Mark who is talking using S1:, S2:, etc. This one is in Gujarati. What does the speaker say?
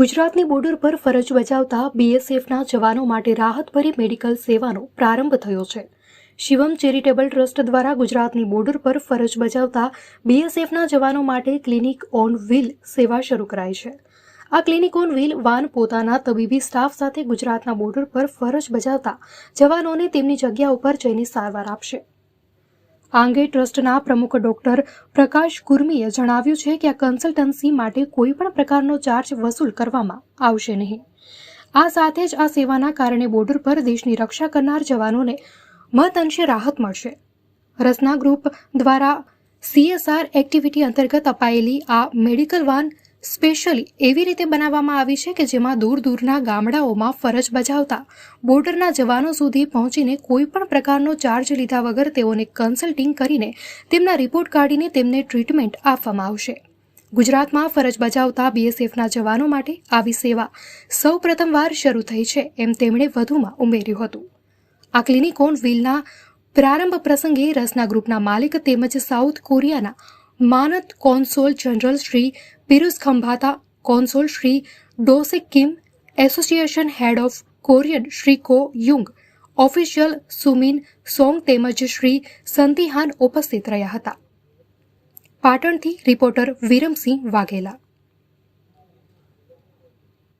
S1: ગુજરાતની બોર્ડર પર ફરજ બજાવતા બીએસએફના જવાનો માટે રાહતભરી મેડિકલ સેવાનો પ્રારંભ થયો છે. શિવમ ચેરિટેબલ ટ્રસ્ટ દ્વારા ગુજરાતની બોર્ડર પર ફરજ બજાવતા બીએસએફના જવાનો માટે ક્લિનિક ઓન વ્હીલ સેવા શરૂ કરાઈ છે. આ ક્લિનિક ઓન વ્હીલ વાન પોતાના તબીબી સ્ટાફ સાથે ગુજરાતના બોર્ડર પર ફરજ બજાવતા જવાનોને તેમની જગ્યા ઉપર જઈને સારવાર આપશે. આ અંગે ટ્રસ્ટના પ્રમુખ ડોક્ટર પ્રકાશ કુર્મીએ જણાવ્યું છે કે આ કન્સલ્ટન્સી માટે કોઈપણ પ્રકારનો ચાર્જ વસૂલ કરવામાં આવશે નહીં. આ સાથે જ આ સેવાના કારણે બોર્ડર પર દેશની રક્ષા કરનાર જવાનોને મહદઅંશે રાહત મળશે. રસના ગ્રુપ દ્વારા સીએસઆર એક્ટિવિટી અંતર્ગત અપાયેલી આ મેડિકલ વાન સ્પેશિયલી એવી રીતે બનાવવામાં આવી છે કે જેમાં દૂર દૂરના ગામડાઓમાં ફરજ બજાવતા બોર્ડરના જવાનો સુધી પહોંચીને કોઈ પણ પ્રકારનો ચાર્જ લીધા વગર તેઓને કન્સલ્ટિંગ કરીને તેમના રિપોર્ટ કાઢીને તેમને ટ્રીટમેન્ટ આપવામાં આવશે. ગુજરાતમાં ફરજ બજાવતા બીએસએફના જવાનો માટે આવી સેવા સૌ પ્રથમવાર શરૂ થઈ છે એમ તેમણે વધુમાં ઉમેર્યું હતું. આ ક્લિનિક ઓન વ્હીલના પ્રારંભ પ્રસંગે રસના ગ્રુપના માલિક તેમજ સાઉથ કોરિયાના માનદ consul general Shri Pirus Khambhata, consul Shri Dose Kim, association head of Korean Shri Ko Yung, official સુમિન song તેમજ શ્રી સંતિહાન ઉપસ્થિત રહ્યા હતા. પાટણથી રિપોર્ટર વિરમસિંહ વાઘેલા.